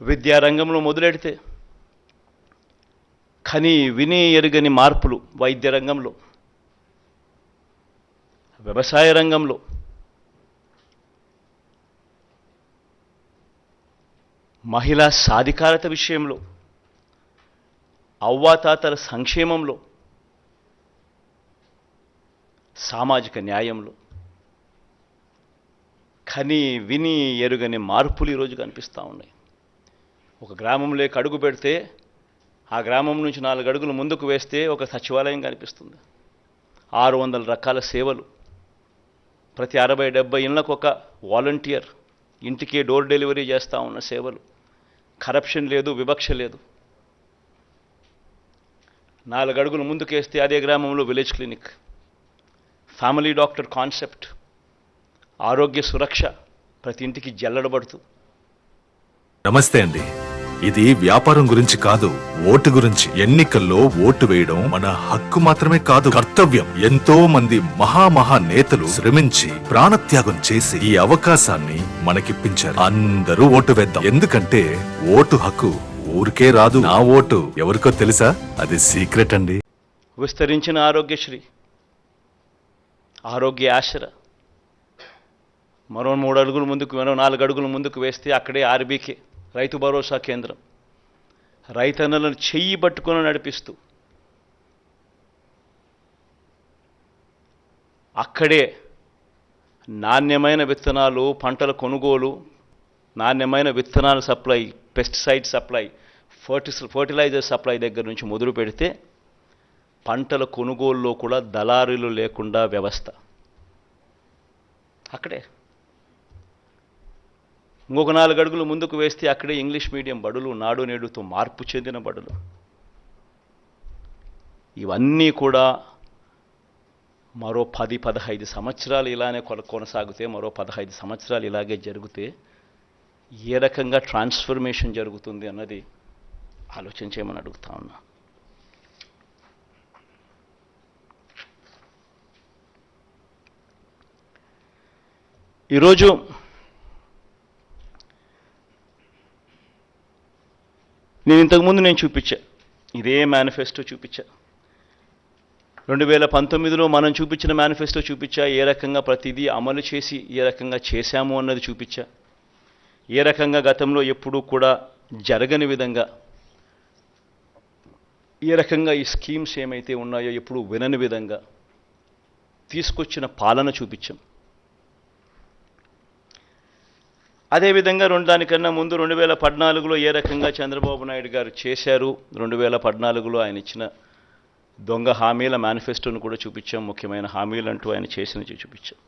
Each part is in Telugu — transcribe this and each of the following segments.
విద్యారంగంలో మొదలెడితే కని విని ఎరుగని మార్పులు వైద్య రంగంలో వ్యవసాయ రంగంలో మహిళా సాధికారత విషయంలో అవ్వాతాతల సంక్షేమంలో సామాజిక న్యాయంలో కని విని ఎరుగని మార్పులు ఈరోజు కనిపిస్తూ ఉన్నాయి. ఒక గ్రామంలోకి అడుగు పెడితే ఆ గ్రామం నుంచి నాలుగు అడుగులు ముందుకు వేస్తే ఒక సచివాలయం కనిపిస్తుంది. ఆరు వందల రకాల సేవలు. ప్రతి అరవై డెబ్బై ఇళ్ళకు ఒక వాలంటీర్. ఇంటికే డోర్ డెలివరీ చేస్తూ ఉన్న సేవలు. కరప్షన్ లేదు వివక్ష లేదు. నాలుగు అడుగులు ముందుకేస్తే అదే గ్రామంలో village clinic. Family doctor concept. Arogya Suraksha ప్రతి ఇంటికి జల్లడబడుతూ. నమస్తే అండి. ఇది వ్యాపారం గురించి కాదు ఓటు గురించి. ఎన్నికల్లో ఓటు వేయడం మన హక్కు మాత్రమే కాదు. కర్తవ్యం. ఎంతో మంది మహామహా నేతలు శ్రమించి ప్రాణత్యాగం చేసి ఈ అవకాశాన్ని మనకిప్పించారు. అందరూ ఓటు వేద్దాం. ఎందుకంటే ఓటు హక్కు ఊరికే రాదు. నా ఓటు ఎవరికో తెలుసా? అది సీక్రెట్ అండి. విస్తరించిన ఆరోగ్యశ్రీ ఆరోగ్య ఆశర. మరో మూడు అడుగులు ముందుకు మరో నాలుగు అడుగులు ముందుకు వేస్తే అక్కడే ఆర్బీకే. రైతు భరోసా కేంద్రం. రైతన్నలను చెయ్యి పట్టుకొని నడిపిస్తూ. అక్కడే నాణ్యమైన విత్తనాలు పంటల కొనుగోలు నాణ్యమైన విత్తనాల సప్లై పెస్టిసైడ్ సప్లై ఫర్టిస్ ఫర్టిలైజర్ సప్లై దగ్గర నుంచి మొదలు పెడితే పంటల కొనుగోలులో కూడా దళారులు లేకుండా వ్యవస్థ. అక్కడే. ఇంకొక నాలుగు అడుగులు ముందుకు వేస్తే అక్కడే ఇంగ్లీష్ మీడియం బడులు నాడు నేడుతో మార్పు చెందిన బడులు. ఇవన్నీ కూడా మరో పది పదహైదు సంవత్సరాలు ఇలానే కొనసాగితే మరో పదహైదు సంవత్సరాలు ఇలాగే జరిగితే ఏ రకంగా ట్రాన్స్ఫర్మేషన్ జరుగుతుంది అన్నది ఆలోచించేయమని అడుగుతా ఉన్నా. ఈరోజు నేను ఇంతకుముందు నేను చూపించా. ఇదే మేనిఫెస్టో చూపించా. రెండు వేల పంతొమ్మిదిలో మనం చూపించిన మేనిఫెస్టో చూపించా. ఏ రకంగా ప్రతిదీ అమలు చేసి ఏ రకంగా చేశాము అన్నది చూపించా. ఏ రకంగా గతంలో ఎప్పుడూ కూడా జరగని విధంగా ఏ రకంగా ఈ స్కీమ్స్ ఏమైతే ఉన్నాయో ఎప్పుడు వినని విధంగా తీసుకొచ్చిన పాలన చూపించాం. అదేవిధంగా రెండు దానికన్నా ముందు రెండు వేల పద్నాలుగులో ఏ రకంగా చంద్రబాబు నాయుడు గారు చేశారు? రెండు వేల పద్నాలుగులో ఆయన ఇచ్చిన దొంగ హామీల మేనిఫెస్టోను కూడా చూపించాం. ముఖ్యమైన హామీలు అంటూ ఆయన చేసినవి చూపించాం.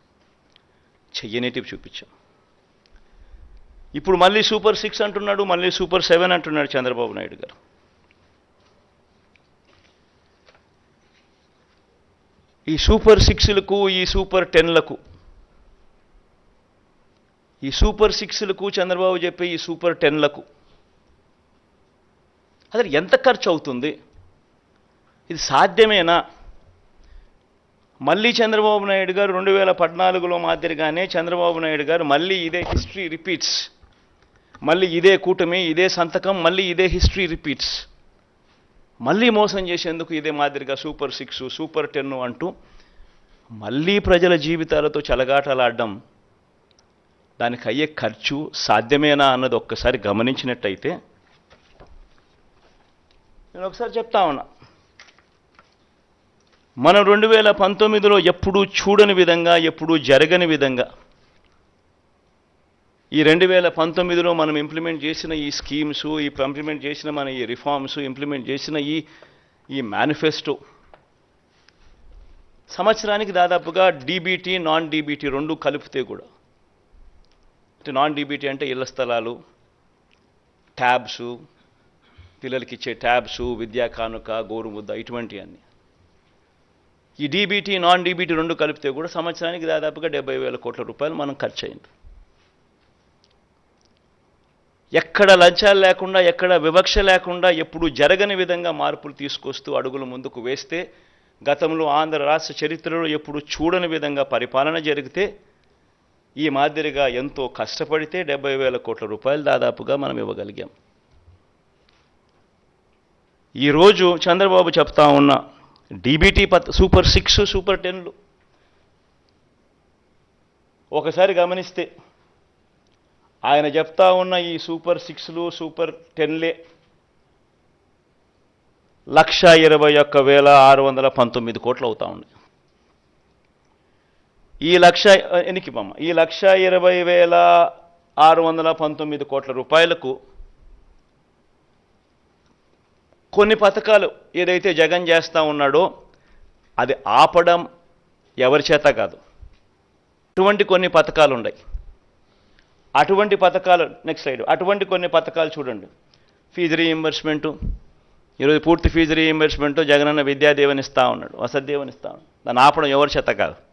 చెయ్యనేటివి చూపించాం. ఇప్పుడు మళ్ళీ సూపర్ సిక్స్ అంటున్నాడు మళ్ళీ సూపర్ సెవెన్ అంటున్నాడు చంద్రబాబు నాయుడు గారు. ఈ సూపర్ సిక్స్లకు ఈ సూపర్ టెన్లకు ఈ సూపర్ సిక్స్లకు చంద్రబాబు చెప్పే ఈ సూపర్ టెన్లకు. అసలు ఎంత ఖర్చు అవుతుంది ఇది సాధ్యమేనా? మళ్ళీ చంద్రబాబు నాయుడు గారు రెండు వేల పద్నాలుగులో మాదిరిగానే చంద్రబాబు నాయుడు గారు మళ్ళీ ఇదే హిస్టరీ రిపీట్స్ మళ్ళీ ఇదే కూటమి ఇదే సంతకం మళ్ళీ ఇదే హిస్టరీ రిపీట్స్ మళ్ళీ మోసం చేసేందుకు ఇదే మాదిరిగా సూపర్ సిక్స్ సూపర్ టెన్ అంటూ మళ్ళీ ప్రజల జీవితాలతో చెలగాటలాడడం దానికి అయ్యే ఖర్చు సాధ్యమేనా అన్నది ఒక్కసారి గమనించినట్టయితే నేను ఒకసారి చెప్తా ఉన్నా. మనం రెండు వేల పంతొమ్మిదిలో ఎప్పుడూ చూడని విధంగా ఎప్పుడూ జరగని విధంగా ఈ రెండు వేల పంతొమ్మిదిలో మనం ఇంప్లిమెంట్ చేసిన ఈ స్కీమ్స్ ఈ ఇంప్లిమెంట్ చేసిన మన ఈ రిఫార్మ్స్ ఇంప్లిమెంట్ చేసిన ఈ ఈ మేనిఫెస్టో సంవత్సరానికి దాదాపుగా డీబీటీ నాన్ డీబీటీ రెండు కలిపితే కూడా అంటే నాన్ డీబీటీ అంటే ఇళ్ళ స్థలాలు ట్యాబ్స్ పిల్లలకి ఇచ్చే ట్యాబ్స్ విద్యా కానుక గోరుముద్ద ఇటువంటివన్నీ ఈ డీబీటీ నాన్ డీబీటీ రెండు కలిపితే కూడా సంవత్సరానికి దాదాపుగా డెబ్బై వేల కోట్ల రూపాయలు మనం ఖర్చు అయింది ఎక్కడ లంచాలు లేకుండా ఎక్కడ వివక్ష లేకుండా ఎప్పుడు జరగని విధంగా మార్పులు తీసుకొస్తూ అడుగులు ముందుకు వేస్తే గతంలో ఆంధ్ర రాష్ట్ర చరిత్రలో ఎప్పుడు చూడని విధంగా పరిపాలన జరిగితే ఈ మాదిరిగా ఎంతో కష్టపడితే డెబ్బై వేల కోట్ల రూపాయలు దాదాపుగా మనం ఇవ్వగలిగాం. ఈరోజు చంద్రబాబు చెప్తా ఉన్న డీబీటీ పత్ సూపర్ సిక్స్ సూపర్ టెన్లు. ఒకసారి గమనిస్తే ఆయన చెప్తా ఉన్న ఈ సూపర్ సిక్స్లు సూపర్ టెన్లే లక్ష ఇరవై ఒక్క వేల ఆరు వందల పంతొమ్మిది కోట్లు అవుతా ఉన్నాయి. ఈ లక్ష ఎనికి బొమ్మ. ఈ లక్ష ఇరవై వేల ఆరు వందల పంతొమ్మిది కోట్ల రూపాయలకు కొన్ని పథకాలు ఏదైతే జగన్ చేస్తూ ఉన్నాడో అది ఆపడం ఎవరి చేత కాదు. అటువంటి కొన్ని పథకాలు ఉన్నాయి. అటువంటి పథకాలు నెక్స్ట్ స్లైడ్ అటువంటి కొన్ని పథకాలు చూడండి. ఫీజు రీఇంబర్స్మెంటు ఈరోజు పూర్తి ఫీజు రీఇంబర్స్మెంటు జగనన్న విద్యాదేవనిస్తూ ఉన్నాడు వసతిదేవని ఇస్తా ఉన్నాడు. దాన్ని ఆపడం ఎవరి చేత కాదు.